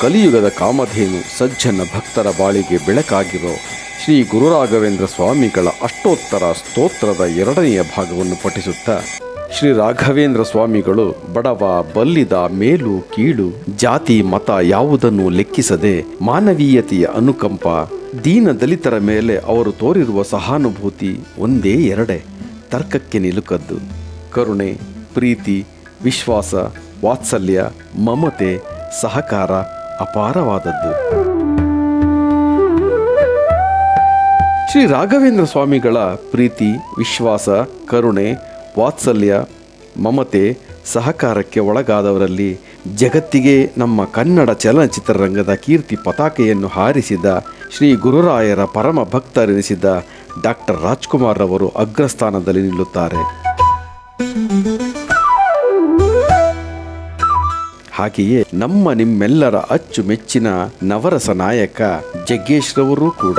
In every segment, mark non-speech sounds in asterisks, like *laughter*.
ಕಲಿಯುಗದ ಕಾಮಧೇನು ಸಜ್ಜನ ಭಕ್ತರ ಬಾಳಿಗೆ ಬೆಳಕಾಗಿರೋ ಶ್ರೀ ಗುರುರಾಘವೇಂದ್ರ ಸ್ವಾಮಿಗಳ ಅಷ್ಟೋತ್ತರ ಸ್ತೋತ್ರದ ಎರಡನೆಯ ಭಾಗವನ್ನು ಪಠಿಸುತ್ತಾ ಶ್ರೀ ರಾಘವೇಂದ್ರ ಸ್ವಾಮಿಗಳು ಬಡವ, ಬಲ್ಲಿದ, ಮೇಲು, ಕೀಳು, ಜಾತಿ, ಮತ ಯಾವುದನ್ನು ಲೆಕ್ಕಿಸದೆ ಮಾನವೀಯತೆಯ ಅನುಕಂಪ ದೀನ ದಲಿತರ ಮೇಲೆ ಅವರು ತೋರಿರುವ ಸಹಾನುಭೂತಿ ಒಂದೇ ಎರಡೇ. ತರ್ಕಕ್ಕೆ ನಿಲುಕದ್ದು. ಕರುಣೆ, ಪ್ರೀತಿ, ವಿಶ್ವಾಸ, ವಾತ್ಸಲ್ಯ, ಮಮತೆ, ಸಹಕಾರ ಅಪಾರವಾದದ್ದು. ಶ್ರೀ ರಾಘವೇಂದ್ರ ಸ್ವಾಮಿಗಳ ಪ್ರೀತಿ, ವಿಶ್ವಾಸ, ಕರುಣೆ, ವಾತ್ಸಲ್ಯ, ಮಮತೆ, ಸಹಕಾರಕ್ಕೆ ಒಳಗಾದವರಲ್ಲಿ ಜಗತ್ತಿಗೆ ನಮ್ಮ ಕನ್ನಡ ಚಲನಚಿತ್ರರಂಗದ ಕೀರ್ತಿ ಪತಾಕೆಯನ್ನು ಹಾರಿಸಿದ ಶ್ರೀ ಗುರುರಾಯರ ಪರಮ ಭಕ್ತರೆನಿಸಿದ ಡಾಕ್ಟರ್ ರಾಜ್ಕುಮಾರ್ ಅವರು ಅಗ್ರಸ್ಥಾನದಲ್ಲಿ ನಿಲ್ಲುತ್ತಾರೆ. ಹಾಗೆಯೇ ನಮ್ಮ ನಿಮ್ಮೆಲ್ಲರ ಅಚ್ಚುಮೆಚ್ಚಿನ ನವರಸ ನಾಯಕ ಜಗ್ಗೇಶ್ ರವರು ಕೂಡ.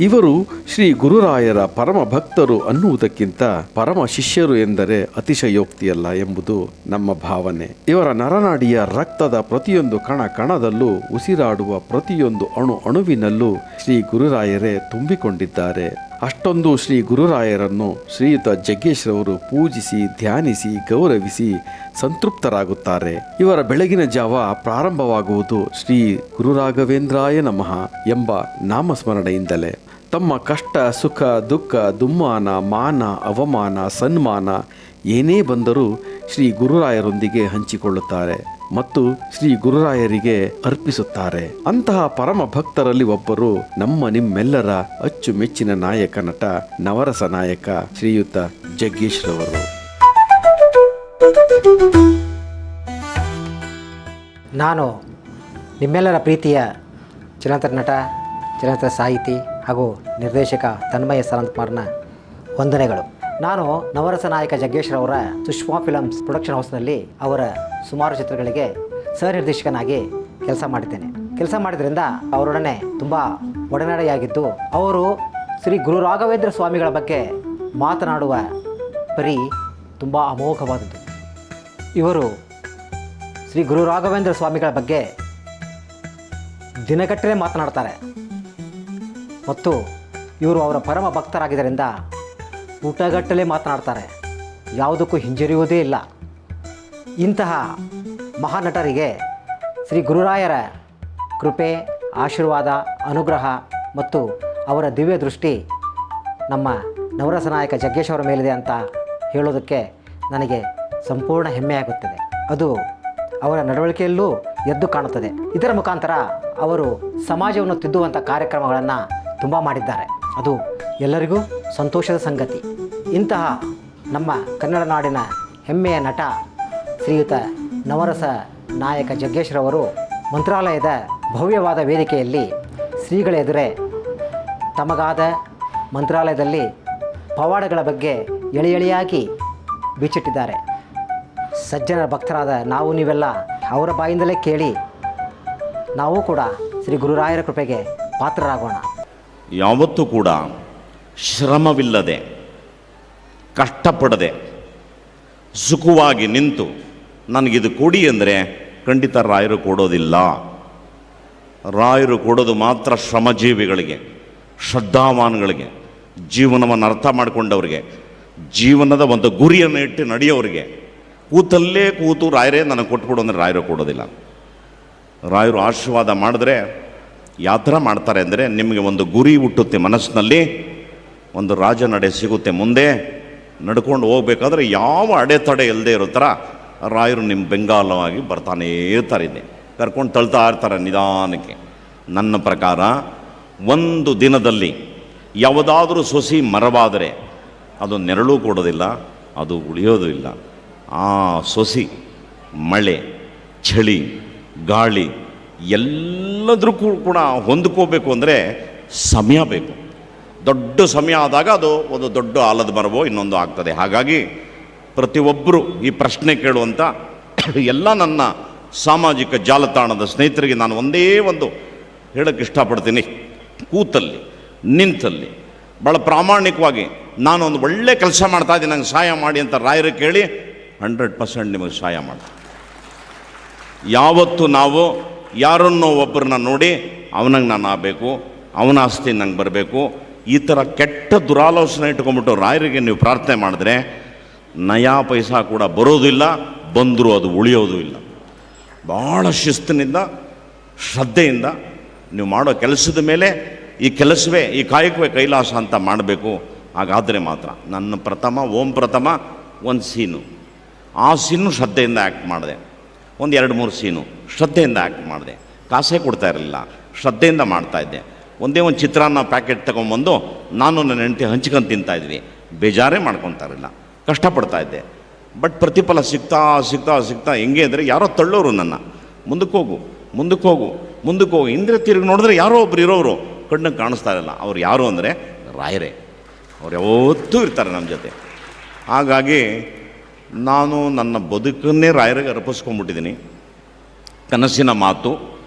ಇವರು ಶ್ರೀ ಗುರುರಾಯರ ಪರಮ ಭಕ್ತರು ಅನ್ನುವುದಕ್ಕಿಂತ ಪರಮ ಶಿಷ್ಯರು ಎಂದರೆ ಅತಿಶಯೋಕ್ತಿಯಲ್ಲ ಎಂಬುದು ನಮ್ಮ ಭಾವನೆ. ಇವರ ನರನಾಡಿಯ ರಕ್ತದ ಪ್ರತಿಯೊಂದು ಕಣ ಕಣದಲ್ಲೂ ಉಸಿರಾಡುವ ಪ್ರತಿಯೊಂದು ಅಣು ಅಣುವಿನಲ್ಲೂ ಶ್ರೀ ಗುರುರಾಯರೇ ತುಂಬಿಕೊಂಡಿದ್ದಾರೆ. ಅಷ್ಟೊಂದು ಶ್ರೀ ಗುರುರಾಯರನ್ನು ಶ್ರೀಯುತ ಜಗ್ಗೇಶ್ ರವರು ಪೂಜಿಸಿ, ಧ್ಯಾನಿಸಿ, ಗೌರವಿಸಿ ಸಂತೃಪ್ತರಾಗುತ್ತಾರೆ. ಇವರ ಬೆಳಗಿನ ಜಾವ ಪ್ರಾರಂಭವಾಗುವುದು ಶ್ರೀ ಗುರುರಾಘವೇಂದ್ರಾಯ ನಮಃ ಎಂಬ ನಾಮಸ್ಮರಣೆಯಿಂದಲೇ. ತಮ್ಮ ಕಷ್ಟ, ಸುಖ, ದುಃಖ, ದುಮ್ಮಾನ, ಮಾನ, ಅವಮಾನ, ಸನ್ಮಾನ ಏನೇ ಬಂದರೂ ಶ್ರೀ ಗುರುರಾಯರೊಂದಿಗೆ ಹಂಚಿಕೊಳ್ಳುತ್ತಾರೆ ಮತ್ತು ಶ್ರೀ ಗುರುರಾಯರಿಗೆ ಅರ್ಪಿಸುತ್ತಾರೆ. ಅಂತಹ ಪರಮ ಭಕ್ತರಲ್ಲಿ ಒಬ್ಬರು ನಮ್ಮ ನಿಮ್ಮೆಲ್ಲರ ಅಚ್ಚುಮೆಚ್ಚಿನ ನಾಯಕ ನಟ, ನವರಸ ನಾಯಕ ಶ್ರೀಯುತ ಜಗ್ಗೇಶ್ ರವರು ನಾನು ನಿಮ್ಮೆಲ್ಲರ ಪ್ರೀತಿಯ ಚಿರಂತರ ನಟ ಚಿರಂತರ ಸಾಹಿತಿ ಹಾಗೂ ನಿರ್ದೇಶಕ ತನ್ಮಯ ಸನಂತಕುಮಾರ್ನ ವಂದನೆಗಳು. ನಾನು ನವರಸ ನಾಯಕ ಜಗ್ಗೇಶ್ರವರ ಸುಷ್ಮಾ ಫಿಲಮ್ಸ್ ಪ್ರೊಡಕ್ಷನ್ ಹೌಸ್ನಲ್ಲಿ ಅವರ ಸುಮಾರು ಚಿತ್ರಗಳಿಗೆ ಸಹ ನಿರ್ದೇಶಕನಾಗಿ ಕೆಲಸ ಮಾಡಿದ್ದೇನೆ. ಕೆಲಸ ಮಾಡಿದ್ರಿಂದ ಅವರೊಡನೆ ತುಂಬ ಒಡನಾಡಿಯಾಗಿದ್ದು, ಅವರು ಶ್ರೀ ಗುರು ರಾಘವೇಂದ್ರ ಸ್ವಾಮಿಗಳ ಬಗ್ಗೆ ಮಾತನಾಡುವ ಪರಿ ತುಂಬ ಅಮೋಘವಾದದ್ದು. ಇವರು ಶ್ರೀ ಗುರು ರಾಘವೇಂದ್ರ ಸ್ವಾಮಿಗಳ ಬಗ್ಗೆ ದಿನಗಟ್ಟಲೆ ಮಾತನಾಡ್ತಾರೆ. ಮತ್ತು ಇವರು ಅವರ ಪರಮ ಭಕ್ತರಾಗಿದ್ದರಿಂದ ಊಟಗಟ್ಟಲೆ ಮಾತನಾಡ್ತಾರೆ. ಯಾವುದಕ್ಕೂ ಹಿಂಜರಿಯುವುದೇ ಇಲ್ಲ. ಇಂತಹ ಮಹಾನಟರಿಗೆ ಶ್ರೀ ಗುರುರಾಯರ ಕೃಪೆ, ಆಶೀರ್ವಾದ, ಅನುಗ್ರಹ ಮತ್ತು ಅವರ ದಿವ್ಯ ದೃಷ್ಟಿ ನಮ್ಮ ನವರಸ ನಾಯಕ ಜಗ್ಗೇಶ್ ಅವರ ಮೇಲಿದೆ ಅಂತ ಹೇಳೋದಕ್ಕೆ ನನಗೆ ಸಂಪೂರ್ಣ ಹೆಮ್ಮೆಯಾಗುತ್ತದೆ. ಅದು ಅವರ ನಡವಳಿಕೆಯಲ್ಲೂ ಎದ್ದು ಕಾಣುತ್ತದೆ. ಇದರ ಮುಖಾಂತರ ಅವರು ಸಮಾಜವನ್ನು ತಿದ್ದುವಂಥ ಕಾರ್ಯಕ್ರಮಗಳನ್ನು ತುಂಬ ಮಾಡಿದ್ದಾರೆ. ಅದು ಎಲ್ಲರಿಗೂ ಸಂತೋಷದ ಸಂಗತಿ. ಇಂತಹ ನಮ್ಮ ಕನ್ನಡ ನಾಡಿನ ಹೆಮ್ಮೆಯ ನಟ ಶ್ರೀಯುತ ನವರಸ ನಾಯಕ ಜಗ್ಗೇಶ್ರವರು ಮಂತ್ರಾಲಯದ ಭವ್ಯವಾದ ವೇದಿಕೆಯಲ್ಲಿ ಶ್ರೀಗಳ ಎದುರೇ ತಮಗಾದ ಮಂತ್ರಾಲಯದಲ್ಲಿ ಪವಾಡಗಳ ಬಗ್ಗೆ ಎಳೆ ಎಳೆಯಾಗಿ ಬಿಚ್ಚಿಟ್ಟಿದ್ದಾರೆ ಸಜ್ಜನ ಭಕ್ತರಾದ ನಾವು ನೀವೆಲ್ಲ ಅವರ ಬಾಯಿಂದಲೇ ಕೇಳಿ ನಾವು ಕೂಡ ಶ್ರೀ ಗುರುರಾಯರ ಕೃಪೆಗೆ ಪಾತ್ರರಾಗೋಣ. ಯಾವತ್ತೂ ಕೂಡ ಶ್ರಮವಿಲ್ಲದೆ, ಕಷ್ಟಪಡದೆ, ಸುಖವಾಗಿ ನಿಂತು ನನಗಿದು ಕೊಡಿ ಅಂದರೆ ಖಂಡಿತ ರಾಯರು ಕೊಡೋದಿಲ್ಲ. ರಾಯರು ಕೊಡೋದು ಮಾತ್ರ ಶ್ರಮಜೀವಿಗಳಿಗೆ, ಶ್ರದ್ಧಾವಾನ್ಗಳಿಗೆ, ಜೀವನವನ್ನು ಅರ್ಥ ಮಾಡಿಕೊಂಡವರಿಗೆ, ಜೀವನದ ಒಂದು ಗುರಿಯನ್ನು ಇಟ್ಟು ನಡೆಯೋರಿಗೆ. ಕೂತಲ್ಲೇ ಕೂತು ರಾಯರೇ ನನಗೆ ಕೊಟ್ಬಿಡು ಅಂದರೆ ರಾಯರು ಕೊಡೋದಿಲ್ಲ. ರಾಯರು ಆಶೀರ್ವಾದ ಮಾಡಿದ್ರೆ ಯಾವ ಮಾಡ್ತಾರೆ ಅಂದರೆ ನಿಮಗೆ ಒಂದು ಗುರಿ ಹುಟ್ಟುತ್ತೆ ಮನಸ್ಸಿನಲ್ಲಿ, ಒಂದು ರಾಜ ನಡೆ ಸಿಗುತ್ತೆ ಮುಂದೆ, ನಡ್ಕೊಂಡು ಹೋಗ್ಬೇಕಾದ್ರೆ ಯಾವ ಅಡೆತಡೆ ಇಲ್ಲದೆ ಇರೋ ಥರ ರಾಯರು ನಿಮ್ಮ ಬೆಂಗಾಲವಾಗಿ ಬರ್ತಾನೇ ಇರ್ತಾರೆ ಇಲ್ಲಿ. ಕರ್ಕೊಂಡು ತಳ್ತಾ ಇರ್ತಾರೆ ನಿಧಾನಕ್ಕೆ. ನನ್ನ ಪ್ರಕಾರ ಒಂದು ದಿನದಲ್ಲಿ ಯಾವುದಾದ್ರೂ ಸೊಸಿ ಮರವಾದರೆ ಅದು ನೆರಳು ಕೊಡೋದಿಲ್ಲ, ಅದು ಉಳಿಯೋದು ಇಲ್ಲ. ಆ ಸೊಸಿ ಮಳೆ, ಚಳಿ, ಗಾಳಿ ಎಲ್ಲದಕ್ಕೂ ಕೂಡ ಹೊಂದ್ಕೋಬೇಕು ಅಂದರೆ ಸಮಯ ಬೇಕು. ದೊಡ್ಡ ಸಮಯ ಆದಾಗ ಅದು ಒಂದು ದೊಡ್ಡ ಆಲದ ಮರವೋ ಇನ್ನೊಂದು ಆಗ್ತದೆ. ಹಾಗಾಗಿ ಪ್ರತಿಯೊಬ್ಬರು ಈ ಪ್ರಶ್ನೆ ಕೇಳುವಂಥ *coughs* ಎಲ್ಲ ನನ್ನ ಸಾಮಾಜಿಕ ಜಾಲತಾಣದ ಸ್ನೇಹಿತರಿಗೆ ನಾನು ಒಂದೇ ಒಂದು ಹೇಳೋಕ್ಕೆ ಇಷ್ಟಪಡ್ತೀನಿ. ಕೂತಲ್ಲಿ, ನಿಂತಲ್ಲಿ ಭಾಳ ಪ್ರಾಮಾಣಿಕವಾಗಿ ನಾನು ಒಂದು ಒಳ್ಳೆ ಕೆಲಸ ಮಾಡ್ತಾ ಇದ್ದೀನಿ, ನಂಗೆ ಸಹಾಯ ಮಾಡಿ ಅಂತ ರಾಯರು ಕೇಳಿ ಹಂಡ್ರೆಡ್ ಪರ್ಸೆಂಟ್ ನಿಮಗೆ ಸಹಾಯ ಮಾಡ್ತೀನಿ ಯಾವತ್ತು ನಾವು ಯಾರನ್ನೋ ಒಬ್ಬರನ್ನ ನೋಡಿ ಅವನಂಗೆ ನಾನು ಆಗಬೇಕು, ಅವನ ಆಸ್ತಿ ನಂಗೆ ಬರಬೇಕು, ಈ ಥರ ಕೆಟ್ಟ ದುರಾಲೋಚನೆ ಇಟ್ಕೊಂಡ್ಬಿಟ್ಟು ರಾಯರಿಗೆ ನೀವು ಪ್ರಾರ್ಥನೆ ಮಾಡಿದ್ರೆ ನಯಾ ಪೈಸಾ ಕೂಡ ಬರೋದಿಲ್ಲ, ಬಂದರೂ ಅದು ಉಳಿಯೋದು ಇಲ್ಲ. ಭಾಳ ಶಿಸ್ತಿನಿಂದ, ಶ್ರದ್ಧೆಯಿಂದ ನೀವು ಮಾಡೋ ಕೆಲಸದ ಮೇಲೆ ಈ ಕೆಲಸವೇ, ಈ ಕಾಯಕವೇ ಕೈಲಾಸ ಅಂತ ಮಾಡಬೇಕು. ಹಾಗಾದರೆ ಮಾತ್ರ ನನ್ನ ಪ್ರಥಮ, ಓಂ ಪ್ರಥಮ, ಒಂದು ಸೀನು. ಆ ಸೀನು ಶ್ರದ್ಧೆಯಿಂದ ಆ್ಯಕ್ಟ್ ಮಾಡಿದೆ. ಒಂದು ಎರಡು ಮೂರು ಸೀನು ಶ್ರದ್ಧೆಯಿಂದ ಆ್ಯಕ್ಟ್ ಮಾಡಿದೆ. ಕಾಸೇ ಕೊಡ್ತಾ ಇರಲಿಲ್ಲ. ಶ್ರದ್ಧೆಯಿಂದ ಮಾಡ್ತಾಯಿದ್ದೆ ಒಂದೇ ಒಂದು ಚಿತ್ರಾನ್ನ ಪ್ಯಾಕೆಟ್ ತೊಗೊಂಬಂದು ನಾನು ನನ್ನ ಹೆಂಡತಿ ಹಂಚ್ಕೊಂಡು ತಿಂತಾಯಿದ್ವಿ ಬೇಜಾರೇ ಮಾಡ್ಕೊತಾ ಇರಲಿಲ್ಲ. ಕಷ್ಟಪಡ್ತಾ ಇದ್ದೆ. ಬಟ್ ಪ್ರತಿಫಲ ಸಿಗ್ತಾ ಸಿಗ್ತಾ ಸಿಗ್ತಾ ಹೆಂಗೆ ಅಂದರೆ ಯಾರೋ ತಳ್ಳೋರು ನನ್ನ. ಮುಂದಕ್ಕೆ ಹೋಗು ಮುಂದಕ್ಕೆ ಹೋಗು ಮುಂದಕ್ಕೆ ಹೋಗು. ಹಿಂದೆ ತಿರುಗಿ ನೋಡಿದ್ರೆ ಯಾರೋ ಒಬ್ರು ಇರೋರು ಕಣ್ಣಿಗೆ ಕಾಣಿಸ್ತಾ ಇರಲ್ಲ ಅವ್ರು ಯಾರು ಅಂದರೆ ರಾಯರೇ. ಅವ್ರು ಯಾವತ್ತೂ ಇರ್ತಾರೆ ನಮ್ಮ ಜೊತೆ. ಹಾಗಾಗಿ ನಾನು ನನ್ನ ಬದುಕನ್ನೇ ರಾಯರಿಗೆ ಅರ್ಪಿಸ್ಕೊಂಡ್ಬಿಟ್ಟಿದ್ದೀನಿ. ಕನಸಿನ ಮಾತು.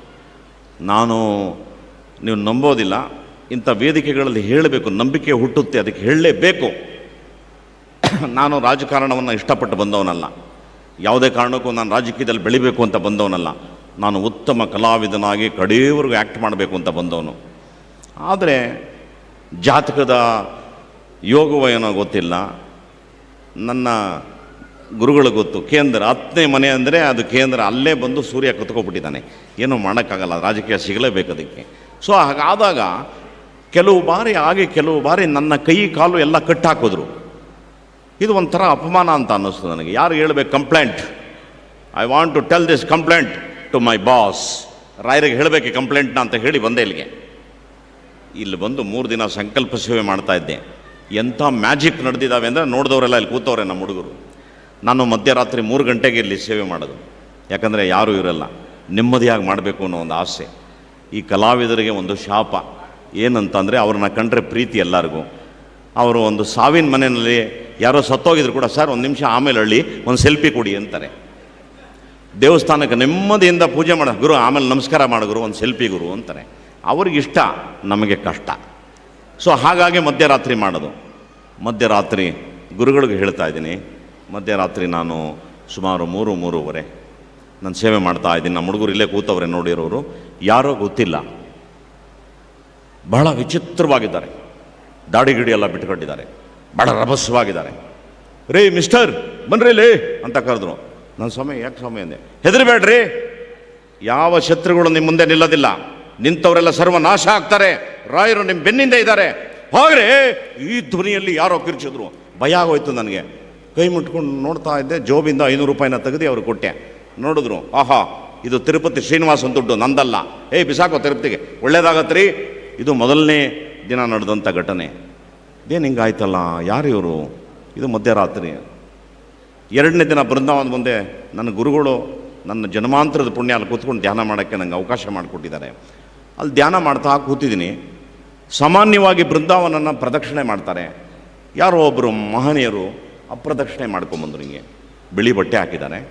ನಾನು ನೀವು ನಂಬೋದಿಲ್ಲ, ಇಂಥ ವೇದಿಕೆಗಳಲ್ಲಿ ಹೇಳಬೇಕು, ನಂಬಿಕೆ ಹುಟ್ಟುತ್ತೆ, ಅದಕ್ಕೆ ಹೇಳಲೇಬೇಕು. ನಾನು ರಾಜಕಾರಣವನ್ನು ಇಷ್ಟಪಟ್ಟು ಬಂದವನಲ್ಲ. ಯಾವುದೇ ಕಾರಣಕ್ಕೂ ನಾನು ರಾಜಕೀಯದಲ್ಲಿ ಬೆಳಿಬೇಕು ಅಂತ ಬಂದವನಲ್ಲ. ನಾನು ಉತ್ತಮ ಕಲಾವಿದನಾಗಿ ಕಡೆಯವರೆಗೂ ಆ್ಯಕ್ಟ್ ಮಾಡಬೇಕು ಅಂತ ಬಂದವನು. ಆದರೆ ಜಾತಕದ ಯೋಗವ ಏನೋ ಗೊತ್ತಿಲ್ಲ. ನನ್ನ ಗುರುಗಳು ಗೊತ್ತು. ಕೇಂದ್ರ ಹತ್ತನೇ ಮನೆ ಅಂದರೆ ಅದು ಕೇಂದ್ರ ಅಲ್ಲೇ ಬಂದು ಸೂರ್ಯ ಕುತ್ಕೊಬಿಟ್ಟಿದ್ದಾನೆ ಏನೂ ಮಾಡೋಕ್ಕಾಗಲ್ಲ, ರಾಜಕೀಯ ಸಿಗಲೇಬೇಕು ಅದಕ್ಕೆ. ಸೊ ಹಾಗಾದಾಗ ಕೆಲವು ಬಾರಿ ಹಾಗೆ ಕೆಲವು ಬಾರಿ ನನ್ನ ಕೈ ಕಾಲು ಎಲ್ಲ ಕಟ್ಟಾಕಿದ್ರು. ಇದು ಒಂಥರ ಅಪಮಾನ ಅಂತ ಅನ್ನಿಸ್ತು ನನಗೆ. ಯಾರು ಹೇಳಬೇಕು complaint? I want to tell this complaint to my boss ರಾಯರಿಗೆ ಹೇಳಬೇಕು ಕಂಪ್ಲೇಂಟ್ನ ಅಂತ ಹೇಳಿ ಬಂದೆ ಇಲ್ಲಿಗೆ. ಇಲ್ಲಿ ಬಂದು ಮೂರು ದಿನ ಸಂಕಲ್ಪ ಸೇವೆ ಮಾಡ್ತಾ ಇದ್ದೆ. ಎಂಥ ಮ್ಯಾಜಿಕ್ ನಡೆದಿದ್ದಾವೆ ಅಂದರೆ ನೋಡಿದವರೆಲ್ಲ ಇಲ್ಲಿ ಕೂತವ್ರೆ ನಮ್ಮ ಹುಡುಗರು. ನಾನು ಮಧ್ಯರಾತ್ರಿ ಮೂರು ಗಂಟೆಗೆ ಇಲ್ಲಿ ಸೇವೆ ಮಾಡೋದು. ಯಾಕಂದರೆ ಯಾರೂ ಇರಲ್ಲ. ನೆಮ್ಮದಿಯಾಗಿ ಮಾಡಬೇಕು ಅನ್ನೋ ಒಂದು ಆಸೆ. ಈ ಕಲಾವಿದರಿಗೆ ಒಂದು ಶಾಪ. ಏನಂತಂದರೆ ಅವ್ರನ್ನ ಕಂಡ್ರೆ ಪ್ರೀತಿ ಎಲ್ಲರಿಗೂ. ಅವರು ಒಂದು ಸಾವಿನ ಮನೆಯಲ್ಲಿ ಯಾರೋ ಸತ್ತೋಗಿದ್ರು ಕೂಡ, ಸರ್, ಒಂದು ನಿಮಿಷ ಆಮೇಲೆ ಹಳ್ಳಿ ಒಂದು ಸೆಲ್ಫಿ ಕೊಡಿ ಅಂತಾರೆ. ದೇವಸ್ಥಾನಕ್ಕೆ ನೆಮ್ಮದಿಯಿಂದ ಪೂಜೆ ಮಾಡ, ಗುರು, ಆಮೇಲೆ ನಮಸ್ಕಾರ ಮಾಡು ಗುರು, ಒಂದು ಸೆಲ್ಫಿ ಗುರು ಅಂತಾರೆ. ಅವ್ರಿಗಿಷ್ಟ, ನಮಗೆ ಕಷ್ಟ. ಸೊ, ಹಾಗಾಗಿ ಮಧ್ಯರಾತ್ರಿ ಮಾಡೋದು. ಮಧ್ಯರಾತ್ರಿ ಗುರುಗಳಿಗೆ ಹೇಳ್ತಾ ಇದ್ದೀನಿ ಮಧ್ಯರಾತ್ರಿ ನಾನು ಸುಮಾರು ಮೂರು, ಮೂರುವರೆ ನಾನು ಸೇವೆ ಮಾಡ್ತಾ ಇದ್ದೀನಿ. ನಮ್ಮ ಹುಡುಗರು ಇಲ್ಲೇ ಕೂತವ್ರೆ ನೋಡಿರೋರು. ಯಾರೋ ಗೊತ್ತಿಲ್ಲ. ಬಹಳ ವಿಚಿತ್ರವಾಗಿದ್ದಾರೆ. ದಾಡಿ ಗಿಡಿ ಎಲ್ಲ ಬಿಟ್ಕೊಂಡಿದ್ದಾರೆ. ಬಹಳ ರಭಸವಾಗಿದ್ದಾರೆ. ರೇ ಮಿಸ್ಟರ್, ಬನ್ರಿ ಲೇ ಅಂತ ಕರೆದ್ರು. ನನ್ನ ಸಮಯ, ಯಾಕೆ ಸಮಯ? ಅಂದೆ. ಹೆದರಿಬೇಡ್ರಿ. ಯಾವ ಶತ್ರುಗಳು ನಿಮ್ಮ ಮುಂದೆ ನಿಲ್ಲೋದಿಲ್ಲ. ನಿಂತವರೆಲ್ಲ ಸರ್ವನಾಶ ಆಗ್ತಾರೆ. ರಾಯರು ನಿಮ್ಮ ಬೆನ್ನಿಂದ ಇದ್ದಾರೆ. ಹೋಗ್ರೆ. ಈ ಧ್ವನಿಯಲ್ಲಿ ಯಾರೋ ಕಿರ್ಚಿದ್ರು. ಭಯ ಆಗೋಯ್ತು ನನಗೆ. ಕೈ ಮುಟ್ಕೊಂಡು ನೋಡ್ತಾ ಇದ್ದೆ, ಜೋಬಿಂದ ಐನೂರು ರೂಪಾಯಿನ ತೆಗೆದು ಅವ್ರು ಕೊಟ್ಟೆ. ನೋಡಿದ್ರು, ಆಹಾ, ಇದು ತಿರುಪತಿ ಶ್ರೀನಿವಾಸನ ದುಡ್ಡು, ನಂದಲ್ಲ. ಏಯ್, ಬಿಸಾಕೋ ತಿರುಪತಿಗೆ. ರೀ ಇದು ಮೊದಲನೇ ದಿನ ನಡೆದಂಥ ಘಟನೆ. ಇದೇನು ಹಿಂಗಾಯ್ತಲ್ಲ, ಯಾರು ಇವರು? ಇದು ಮಧ್ಯರಾತ್ರಿ. ಎರಡನೇ ದಿನ ಬೃಂದಾವನ ಮುಂದೆ ನನ್ನ ಗುರುಗಳು ನನ್ನ ಜನ್ಮಾಂತರದ ಪುಣ್ಯ ಅಲ್ಲಿ ಕೂತ್ಕೊಂಡು ಧ್ಯಾನ ಮಾಡೋಕ್ಕೆ ನನಗೆ ಅವಕಾಶ ಮಾಡಿಕೊಟ್ಟಿದ್ದಾರೆ. ಅಲ್ಲಿ ಧ್ಯಾನ ಮಾಡ್ತಾ ಕೂತಿದ್ದೀನಿ. ಸಾಮಾನ್ಯವಾಗಿ ಬೃಂದಾವನನ್ನು ಪ್ರದಕ್ಷಿಣೆ ಮಾಡ್ತಾರೆ. ಯಾರೋ ಒಬ್ಬರು ಮಹನೀಯರು ಅಪ್ರದಕ್ಷಿಣೆ ಮಾಡ್ಕೊಂಬಂದ್ರು ಹಿಂಗೆ. ಬಿಳಿ ಬಟ್ಟೆ ಹಾಕಿದ್ದಾರೆ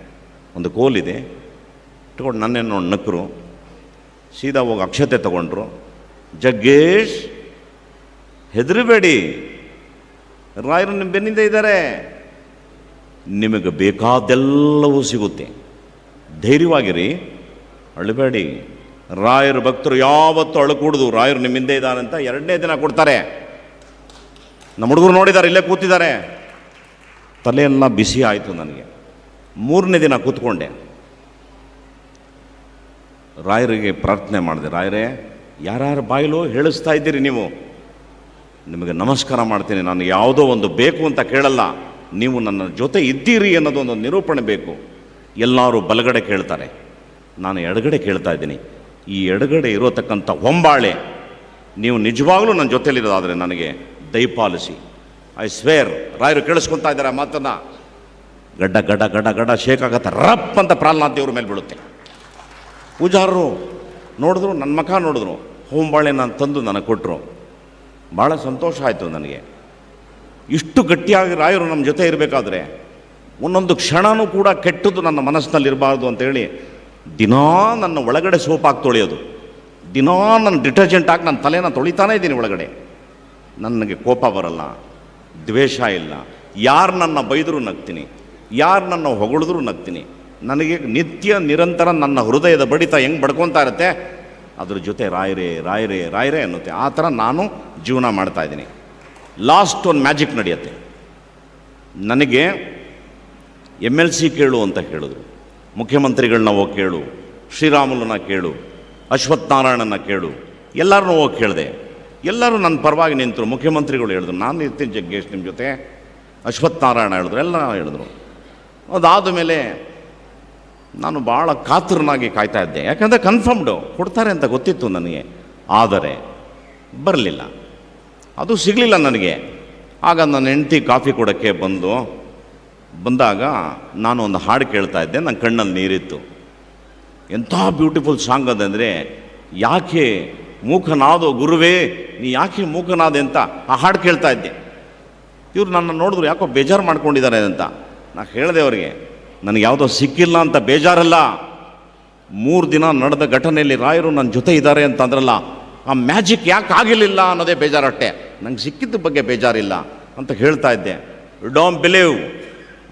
ಒಂದು ಕೋಲಿದೆ. ಇಟ್ಕೊಂಡು ನನ್ನೇನು ನೋಡಿ ನಕ್ಕರು ಸೀದಾ ಹೋಗಿ ಅಕ್ಷತೆ ತಗೊಂಡ್ರು. ಜಗ್ಗೇಶ್, ಹೆದರಬೇಡಿ. ರಾಯರು ನಿಮ್ಮ ಬೆನ್ನಿಂದ ಇದ್ದಾರೆ. ನಿಮಗೆ ಬೇಕಾದೆಲ್ಲವೂ ಸಿಗುತ್ತೆ. ಧೈರ್ಯವಾಗಿರಿ. ಅಳಬೇಡಿ. ರಾಯರ ಭಕ್ತರು ಯಾವತ್ತೂ ಅಳಕೂಡ್ದು. ರಾಯರು ನಿಮ್ಮಿಂದ ಇದ್ದಾರೆ ಅಂತ ಎರಡನೇ ದಿನ ಕೊಡ್ತಾರೆ. ನಮ್ಮ ಹುಡುಗರು ನೋಡಿದ್ದಾರೆ, ಇಲ್ಲೇ ಕೂತಿದ್ದಾರೆ. ತಲೆಯೆಲ್ಲ ಬಿಸಿ ಆಯಿತು ನನಗೆ. ಮೂರನೇ ದಿನ ಕೂತ್ಕೊಂಡೆ. ರಾಯರಿಗೆ ಪ್ರಾರ್ಥನೆ ಮಾಡಿದೆ, ರಾಯರೇ, ಯಾರ್ಯಾರ ಬಾಯಿಲು ಹೇಳಿಸ್ತಾ ಇದ್ದೀರಿ ನೀವು? ನಿಮಗೆ ನಮಸ್ಕಾರ ಮಾಡ್ತೀನಿ, ನಾನು ಯಾವುದೋ ಒಂದು ಬೇಕು ಅಂತ ಕೇಳಲ್ಲ. ನೀವು ನನ್ನ ಜೊತೆ ಇದ್ದೀರಿ ಅನ್ನೋದೊಂದು ನಿರೂಪಣೆ ಬೇಕು. ಎಲ್ಲರೂ ಬಲಗಡೆ ಕೇಳ್ತಾರೆ. ನಾನು ಎಡಗಡೆ ಕೇಳ್ತಾ ಇದ್ದೀನಿ. ಈ ಎಡಗಡೆ ಇರೋತಕ್ಕಂಥ ಹೊಂಬಾಳೆ, ನೀವು ನಿಜವಾಗ್ಲೂ ನನ್ನ ಜೊತೆಲಿರೋದಾದರೆ ನನಗೆ ದಯಪಾಲಿಸಿ. ಐ ಸ್ವೇರ್ ರಾಯರು ಕೇಳಿಸ್ಕೊತಾ ಇದ್ದಾರೆ ಆ ಮಾತನ್ನು. ಗಡ್ಡ ಗಡ್ಡ ಗಡ್ಡ ಗಡ್ಡ ಶೇಕ್ ಆಗತ್ತೆ. ರಪ್ ಅಂತ ಪ್ರಾಲ್ನಾಥ್ ದೇವ್ರ ಮೇಲೆ ಬೀಳುತ್ತೆ. ಪೂಜಾರರು ನೋಡಿದ್ರು ನನ್ನ ಮಖ ನೋಡಿದ್ರು. ಹೋಂಬಾಳೆ ನಾನು ತಂದು ನನಗೆ ಕೊಟ್ಟರು ಭಾಳ ಸಂತೋಷ ಆಯಿತು ನನಗೆ. ಇಷ್ಟು ಗಟ್ಟಿಯಾಗಿ ರಾಯರು ನಮ್ಮ ಜೊತೆ ಇರಬೇಕಾದ್ರೆ ಒಂದೊಂದು ಕ್ಷಣನೂ ಕೂಡ ಕೆಟ್ಟದ್ದು ನನ್ನ ಮನಸ್ಸಿನಲ್ಲಿ ಇರಬಾರ್ದು ಅಂತೇಳಿ ದಿನಾ ನನ್ನ ಒಳಗಡೆ ಸೋಪ್ ಹಾಕಿ ತೊಳೆಯೋದು. ದಿನಾ ನನ್ನ ಡಿಟರ್ಜೆಂಟ್ ಹಾಕಿ ನನ್ನ ತಲೆನ ತೊಳಿತಾನೇ ಇದ್ದೀನಿ ಒಳಗಡೆ. ನನಗೆ ಕೋಪ ಬರಲ್ಲ. ದ್ವೇಷ ಇಲ್ಲ. ಯಾರು ನನ್ನ ಬೈದರೂ ನಗ್ತೀನಿ. ಯಾರು ನನ್ನ ಹೊಗಳಿದ್ರೂ ನಗ್ತೀನಿ. ನನಗೆ ನಿತ್ಯ ನಿರಂತರ ನನ್ನ ಹೃದಯದ ಬಡಿತ ಹೆಂಗೆ ಬಡ್ಕೊತಾ ಇರುತ್ತೆ? ಅದ್ರ ಜೊತೆ ರಾಯರೇ ರಾಯರೇ ರಾಯರೇ ಅನ್ನುತ್ತೆ. ಆ ಥರ ನಾನು ಜೀವನ ಮಾಡ್ತಾ ಇದ್ದೀನಿ. ಲಾಸ್ಟ್ ಒಂದು ಮ್ಯಾಜಿಕ್ ನಡೆಯುತ್ತೆ. ನನಗೆ ಎಂ ಎಲ್ ಸಿ ಕೇಳು ಅಂತ ಹೇಳಿದ್ರು ಮುಖ್ಯಮಂತ್ರಿಗಳನ್ನ ಹೋಗಿ ಕೇಳು. ಶ್ರೀರಾಮುಲನ್ನ ಕೇಳು. ಅಶ್ವಥ್ ನಾರಾಯಣನ ಕೇಳು. ಎಲ್ಲರನ್ನೂ ಹೋಗಿ ಕೇಳಿದೆ. ಎಲ್ಲರೂ ನನ್ನ ಪರವಾಗಿ ನಿಂತರು. ಮುಖ್ಯಮಂತ್ರಿಗಳು ಹೇಳಿದ್ರು. ನಾನು ಇರ್ತೀನಿ ಜಗ್ಗೇಶ್ ನಿಮ್ಮ ಜೊತೆ. ಅಶ್ವಥ್ ನಾರಾಯಣ ಹೇಳಿದ್ರು. ಎಲ್ಲ ಹೇಳಿದ್ರು. ಅದಾದ ಮೇಲೆ ನಾನು ಭಾಳ ಕಾತುರನಾಗಿ ಕಾಯ್ತಾ ಇದ್ದೆ. ಯಾಕಂದರೆ ಕನ್ಫರ್ಮ್ಡು ಕೊಡ್ತಾರೆ ಅಂತ ಗೊತ್ತಿತ್ತು ನನಗೆ. ಆದರೆ ಬರಲಿಲ್ಲ. ಅದು ಸಿಗಲಿಲ್ಲ ನನಗೆ. ಆಗ ನನ್ನ ಹೆಂಡತಿ ಕಾಫಿ ಕೊಡೋಕ್ಕೆ ಬಂದು, ಬಂದಾಗ ನಾನು ಒಂದು ಹಾಡು ಕೇಳ್ತಾ ಇದ್ದೆ. ನನ್ನ ಕಣ್ಣಲ್ಲಿ ನೀರಿತ್ತು. ಎಂಥ ಬ್ಯೂಟಿಫುಲ್ ಸಾಂಗ್ ಅದಂದರೆ ಯಾಕೆ ಮೂಖನಾದೋ ಗುರುವೇ ನೀ ಯಾಕೆ ಮೂಕನಾದೆ ಅಂತ ಆ ಹಾಡು ಕೇಳ್ತಾ ಇದ್ದೆ. ಇವ್ರು ನನ್ನ ನೋಡಿದ್ರು ಯಾಕೋ ಬೇಜಾರು ಮಾಡ್ಕೊಂಡಿದ್ದಾರೆ ಅಂತ. ನಾನು ಹೇಳಿದೆ ಅವರಿಗೆ, ನನಗೆ ಯಾವುದೋ ಸಿಕ್ಕಿಲ್ಲ ಅಂತ ಬೇಜಾರಲ್ಲ. ಮೂರು ದಿನ ನಡೆದ ಘಟನೆಯಲ್ಲಿ ರಾಯರು ನನ್ನ ಜೊತೆ ಇದ್ದಾರೆ ಅಂತ ಅಂದ್ರಲ್ಲ ಆ ಮ್ಯಾಜಿಕ್ ಯಾಕೆ ಆಗಿರಲಿಲ್ಲ ಅನ್ನೋದೇ ಬೇಜಾರಟ್ಟೆ. ನಂಗೆ ಸಿಕ್ಕಿದ್ದ ಬಗ್ಗೆ ಬೇಜಾರಿಲ್ಲ ಅಂತ ಹೇಳ್ತಾ ಇದ್ದೆ. Don't believe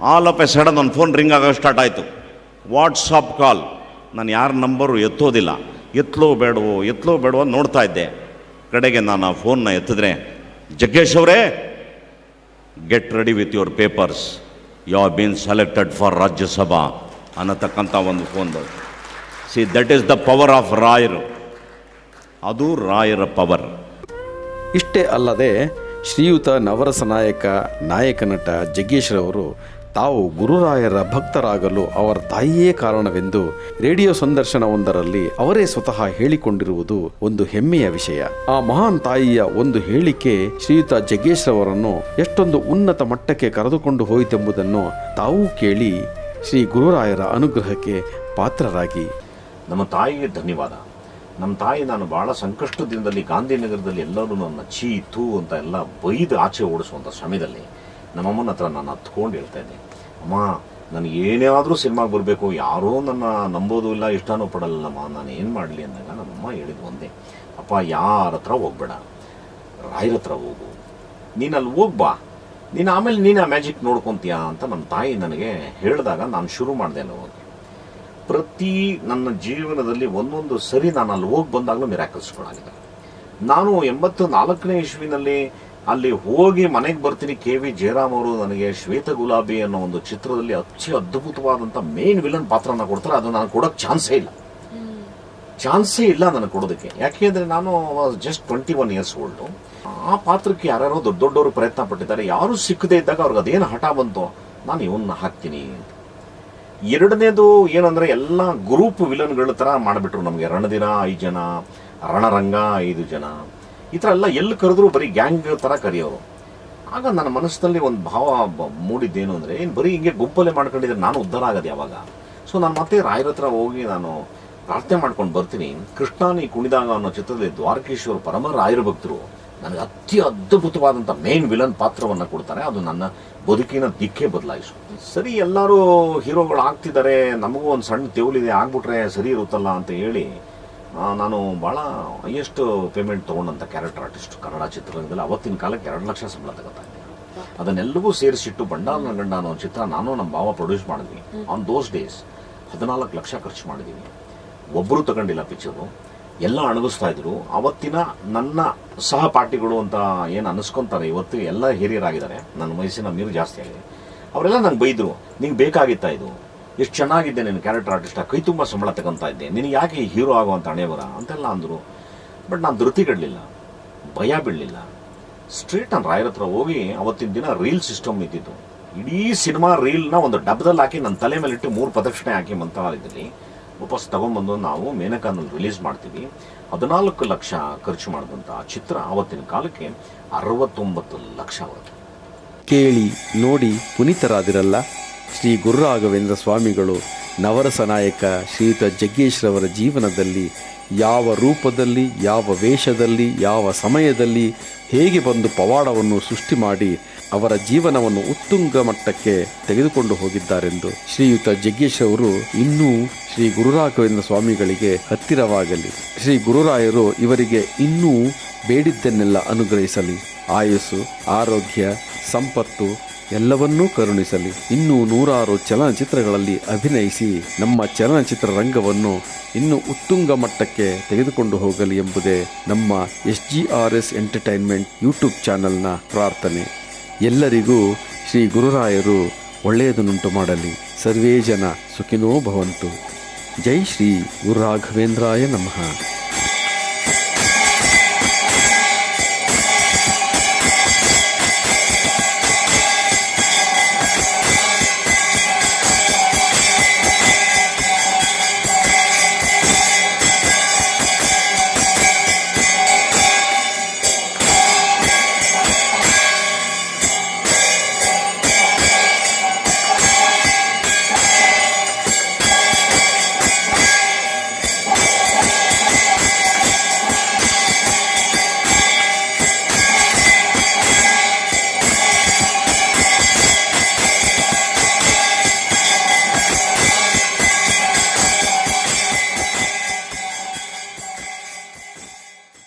all of a sudden ನನ್ನ ಫೋನ್ ರಿಂಗ್ ಆಗೋ ಸ್ಟಾರ್ಟ್ ಆಯಿತು. ವಾಟ್ಸಪ್ ಕಾಲ್ ನಾನು ಯಾರ ನಂಬರು ಎತ್ತೋದಿಲ್ಲ. ಎತ್ಲೋ ಬೇಡವೋ ಎತ್ಲೋ ಬೇಡವೋ ನೋಡ್ತಾ ಇದ್ದೆ. ಕಡೆಗೆ ನಾನು ಆ ಫೋನ್ನ ಎತ್ತಿದ್ರೆ, ಜಗ್ಗೇಶ್ ಅವರೇ get ready with your papers you are been selected for Rajya Sabha ಅನ್ನತಕ್ಕಂಥ ಒಂದು phone see that is the power of ರಾಯರು ಅದು ರಾಯರ ಪವರ್ ಇಷ್ಟೇ ಅಲ್ಲದೆ ಶ್ರೀಯುತ ನವರಸ ನಾಯಕ ನಾಯಕ ನಟ ಜಗ್ಗೇಶ್ರವರು ತಾವು ಗುರುರಾಯರ ಭಕ್ತರಾಗಲು ಅವರ ತಾಯಿಯೇ ಕಾರಣವೆಂದು ರೇಡಿಯೋ ಸಂದರ್ಶನವೊಂದರಲ್ಲಿ ಅವರೇ ಸ್ವತಃ ಹೇಳಿಕೊಂಡಿರುವುದು ಒಂದು ಹೆಮ್ಮೆಯ ವಿಷಯ. ಆ ಮಹಾನ್ ತಾಯಿಯ ಒಂದು ಹೇಳಿಕೆ ಶ್ರೀಯುತ ಜಗ್ಗೇಶ್ರವರನ್ನು ಎಷ್ಟೊಂದು ಉನ್ನತ ಮಟ್ಟಕ್ಕೆ ಕರೆದುಕೊಂಡು ಹೋಯಿತೆಂಬುದನ್ನು ತಾವೂ ಕೇಳಿ ಶ್ರೀ ಗುರುರಾಯರ ಅನುಗ್ರಹಕ್ಕೆ ಪಾತ್ರರಾಗಿ. ನಮ್ಮ ತಾಯಿಗೆ ಧನ್ಯವಾದ. ನಮ್ಮ ತಾಯಿ ನಾನು ಬಹಳ ದಿನದಲ್ಲಿ ಗಾಂಧಿನಗರದಲ್ಲಿ ಎಲ್ಲರೂ ನನ್ನ ಚೀ ತೂ ಅಂತ ಎಲ್ಲ ಬೈದು ಆಚೆ ಓಡಿಸುವಂಥ ಸಮಯದಲ್ಲಿ ನಮ್ಮಮ್ಮನ ಹತ್ರ ನಾನು ಹತ್ಕೊಂಡು ಹೇಳ್ತಾ ಇದ್ದೆ. ಅಮ್ಮ ನನಗೆ ಏನೇ ಆದರೂ ಸಿನಿಮಾಗೆ ಬರಬೇಕು. ಯಾರೂ ನನ್ನ ನಂಬೋದು ಇಲ್ಲ, ಇಷ್ಟನೂ ಪಡಲ್ಲಮ್ಮ. ನಾನು ಏನು ಮಾಡಲಿ ಅಂದಾಗ ನಮ್ಮಮ್ಮ ಹೇಳಿದ್ದು ಒಂದೇ. ಅಪ್ಪ, ಯಾರ ಹತ್ರ ಹೋಗ್ಬೇಡ. ರಾಯರ ಹತ್ರ ಹೋಗು. ನೀನು ಅಲ್ಲಿ ಹೋಗ್ಬಾ ನೀನು ಆಮೇಲೆ ನೀನು ಆ ಮ್ಯಾಜಿಕ್ ನೋಡ್ಕೊತೀಯಾ ಅಂತ ನನ್ನ ತಾಯಿ ನನಗೆ ಹೇಳಿದಾಗ ನಾನು ಶುರು ಮಾಡಿದೆ ಹೋಗಿ. ಪ್ರತಿ ನನ್ನ ಜೀವನದಲ್ಲಿ ಒಂದೊಂದು ಸರಿ ನಾನು ಅಲ್ಲಿ ಹೋಗಿ ಬಂದಾಗಲೂ ಮಿರಾಕಲ್ಸ್ಗಳಾಗಿದೆ ನಾನು ಎಂಬತ್ತು ನಾಲ್ಕನೇ ಇಸ್ವಿನಲ್ಲಿ ಅಲ್ಲಿ ಹೋಗಿ ಮನೆಗೆ ಬರ್ತೀನಿ ಕೆ ವಿ ಜಯರಾಮ್ ಅವರು, ನನಗೆ ಶ್ವೇತ ಗುಲಾಬಿ ಅನ್ನೋ ಒಂದು ಚಿತ್ರದಲ್ಲಿ ಅತಿ ಅದ್ಭುತವಾದಂಥ ಮೇನ್ ವಿಲನ್ ಪಾತ್ರನ ಕೊಡ್ತಾರೆ. ಅದು ನಾನು ಕೊಡೋಕ್ಕೆ ಚಾನ್ಸೇ ಇಲ್ಲ. ಚಾನ್ಸೇ ಇಲ್ಲ ನನಗೆ ಕೊಡೋದಕ್ಕೆ. ಯಾಕೆ ಅಂದರೆ ನಾನು just twenty one years old ಆ ಪಾತ್ರಕ್ಕೆ ಯಾರ್ಯಾರೋ ದೊಡ್ಡ ದೊಡ್ಡವರು ಪ್ರಯತ್ನ ಪಟ್ಟಿದ್ದಾರೆ. ಯಾರು ಸಿಕ್ಕದೇ ಇದ್ದಾಗ ಅವ್ರಿಗೆ ಅದೇನು ಹಠ ಬಂತು ನಾನು ಇವನ್ನ ಹಾಕ್ತೀನಿ ಎರಡನೇದು ಏನಂದರೆ ಎಲ್ಲ ಗ್ರೂಪ್ ವಿಲನ್ಗಳ ಥರ ಮಾಡಿಬಿಟ್ರು ನಮಗೆ. ರಣದಿನ ಐದು ಜನ, ರಣರಂಗ ಐದು ಜನ. ಈ ಥರ ಎಲ್ಲ ಎಲ್ಲಿ ಕರೆದ್ರು ಬರೀ ಗ್ಯಾಂಗ್ ಥರ ಕರೆಯೋರು. ಆಗ ನನ್ನ ಮನಸ್ಸಿನಲ್ಲಿ ಒಂದು ಭಾವ ಮೂಡಿದ್ದೇನು ಅಂದರೆ, ಏನು ಬರೀ ಹಿಂಗೆ ಗುಂಪಲ್ಲೇ ಮಾಡ್ಕೊಂಡಿದ್ರೆ ನಾನು ಉದ್ಧಾರ ಆಗೋದು ಯಾವಾಗ? ಸೊ ನಾನು ಮತ್ತೆ ರಾಯರ ಹತ್ರ ಹೋಗಿ ನಾನು ಪ್ರಾರ್ಥನೆ ಮಾಡ್ಕೊಂಡು ಬರ್ತೀನಿ. ಕೃಷ್ಣಾನಿ ಕುಣಿದಾಗ ಅನ್ನೋ ಚಿತ್ರದಲ್ಲಿ ದ್ವಾರಕೇಶ್ವರ ಪರಮ ರಾಯರ ಭಕ್ತರು ನನಗೆ ಅತಿ ಅದ್ಭುತವಾದಂಥ ಮೇನ್ ವಿಲನ್ ಪಾತ್ರವನ್ನು ಕೊಡ್ತಾರೆ. ಅದು ನನ್ನ ಬದುಕಿನ ದಿಕ್ಕೇ ಬದಲಾಯಿಸು. ಸರಿ, ಎಲ್ಲರೂ ಹೀರೋಗಳು ಆಗ್ತಿದ್ದಾರೆ ನಮಗೂ ಒಂದು ಸಣ್ಣ ತೆವಲಿದೆ ಆಗ್ಬಿಟ್ರೆ ಸರಿ ಇರುತ್ತಲ್ಲ ಅಂತ ಹೇಳಿ ನಾನು ಭಾಳ ಹೈಯೆಸ್ಟ್ ಪೇಮೆಂಟ್ ತೊಗೊಂಡಂಥ ಕ್ಯಾರೆಕ್ಟರ್ ಆರ್ಟಿಸ್ಟ್ ಕನ್ನಡ ಚಿತ್ರರಂಗದಲ್ಲಿ ಅವತ್ತಿನ ಕಾಲಕ್ಕೆ ಎರಡು ಲಕ್ಷ ಸಂಬಳ ತಗೋತಾ ಇದ್ದೆ ಅದನ್ನೆಲ್ಲವೂ ಸೇರಿಸಿಟ್ಟು ಬಂಡಾಲ್ ಗಂಡ ಅನ್ನೋ ಚಿತ್ರ ನಾನು ನಮ್ಮ ಭಾವ ಪ್ರೊಡ್ಯೂಸ್ ಮಾಡಿದ್ವಿ ಆನ್ ದೋಸ್ ಡೇಸ್ ಹದಿನಾಲ್ಕು ಲಕ್ಷ ಖರ್ಚು ಮಾಡಿದ್ದೀನಿ ಒಬ್ಬರು ತಗೊಂಡಿಲ್ಲ ಪಿಕ್ಚರು ಎಲ್ಲ ಅಣಗಿಸ್ತಾ ಇದ್ರು. ಅವತ್ತಿನ ನನ್ನ ಸಹಪಾಠಿಗಳು ಅಂತ ಏನು ಅನಿಸ್ಕೊಂತಾರೆ ಇವತ್ತು ಎಲ್ಲ ಹಿರಿಯರಾಗಿದ್ದಾರೆ. ನನ್ನ ವಯಸ್ಸಿನ ಮೀರು ಜಾಸ್ತಿ ಆಗಿದೆ. ಅವರೆಲ್ಲ ನಂಗೆ ಬೈದರು ನಿಂಗೆ ಬೇಕಾಗಿತ್ತಾ ಇದು? ಎಷ್ಟು ಚೆನ್ನಾಗಿದ್ದೆ ನಿನ್ನ ಕ್ಯಾರೆಕ್ಟರ್ ಆರ್ಟಿಸ್ಟ್ ಕೈ ತುಂಬ ಸಂಬಳ ತಗೊಂತಾ ಇದ್ದೆ. ನಿನಗೆ ಯಾಕೆ ಹೀರೋ ಆಗೋ ಹಣೆ ಬರ ಅಂತೆಲ್ಲ ಅಂದರು. ಬಟ್ ನಾನು ಧೃತಿಗಡಲಿಲ್ಲ ಭಯ ಬೀಳಲಿಲ್ಲ. ಸ್ಟ್ರೇಟ್ ನಾನು ರಾಯರ ಹತ್ರ ಹೋಗಿ ಅವತ್ತಿನ ದಿನ ರೀಲ್ ಸಿಸ್ಟಮ್ ಇದ್ದಿತ್ತು ಇಡೀ ಸಿನಿಮಾ ರೀಲ್ನ ಒಂದು ಡಬ್ಬದಲ್ಲಿ ಹಾಕಿ ನನ್ನ ತಲೆ ಮೇಲೆ ಇಟ್ಟು ಮೂರು ಪ್ರದಕ್ಷಿಣೆ ಹಾಕಿ ಮಂತ್ರಾಲಯದಲ್ಲಿ ವಾಪಸ್ ತಗೊಂಡ್ಬಂದು ನಾವು ಮೇನಕಾನಲ್ಲಿ ರಿಲೀಸ್ ಮಾಡ್ತೀವಿ. ಹದಿನಾಲ್ಕು ಲಕ್ಷ ಖರ್ಚು ಮಾಡಿದಂಥ ಚಿತ್ರ ಆವತ್ತಿನ ಕಾಲಕ್ಕೆ ಅರವತ್ತೊಂಬತ್ತು ಲಕ್ಷ ಕೇಳಿ ನೋಡಿ ಪುನೀತರಾದಿರಲ್ಲ? ಶ್ರೀ ಗುರುರಾಘವೇಂದ್ರ ಸ್ವಾಮಿಗಳು ನವರಸ ನಾಯಕ ಶ್ರೀಯುತ ಜಗ್ಗೇಶ್ರವರ ಜೀವನದಲ್ಲಿ ಯಾವ ರೂಪದಲ್ಲಿ, ಯಾವ ವೇಷದಲ್ಲಿ, ಯಾವ ಸಮಯದಲ್ಲಿ ಹೇಗೆ ಬಂದು ಪವಾಡವನ್ನು ಸೃಷ್ಟಿ ಮಾಡಿ ಅವರ ಜೀವನವನ್ನು ಉತ್ತುಂಗ ಮಟ್ಟಕ್ಕೆ ತೆಗೆದುಕೊಂಡು ಹೋಗಿದ್ದಾರೆಂದು ಶ್ರೀಯುತ ಜಗ್ಗೇಶ್ ಅವರು ಇನ್ನೂ ಶ್ರೀ ಗುರುರಾಘವೇಂದ್ರ ಸ್ವಾಮಿಗಳಿಗೆ ಹತ್ತಿರವಾಗಲಿ. ಶ್ರೀ ಗುರುರಾಯರು ಇವರಿಗೆ ಇನ್ನೂ ಬೇಡಿದ್ದನ್ನೆಲ್ಲ ಅನುಗ್ರಹಿಸಲಿ. ಆಯಸ್ಸು, ಆರೋಗ್ಯ, ಸಂಪತ್ತು ಎಲ್ಲವನ್ನೂ ಕರುಣಿಸಲಿ. ಇನ್ನೂ ನೂರಾರು ಚಲನಚಿತ್ರಗಳಲ್ಲಿ ಅಭಿನಯಿಸಿ ನಮ್ಮ ಚಲನಚಿತ್ರ ರಂಗವನ್ನು ಇನ್ನೂ ಉತ್ತುಂಗ ಮಟ್ಟಕ್ಕೆ ತೆಗೆದುಕೊಂಡು ಹೋಗಲಿ ಎಂಬುದೇ ನಮ್ಮ S G R S entertainment YouTube ಚಾನೆಲ್ನ ಪ್ರಾರ್ಥನೆ. ಎಲ್ಲರಿಗೂ ಶ್ರೀ ಗುರುರಾಯರು ಒಳ್ಳೆಯದನ್ನುಂಟು ಮಾಡಲಿ. ಸರ್ವೇ ಜನ ಸುಖಿನೋ ಭವಂತು. ಜೈ ಶ್ರೀ ಗುರುರಾಘವೇಂದ್ರಾಯ ನಮಃ.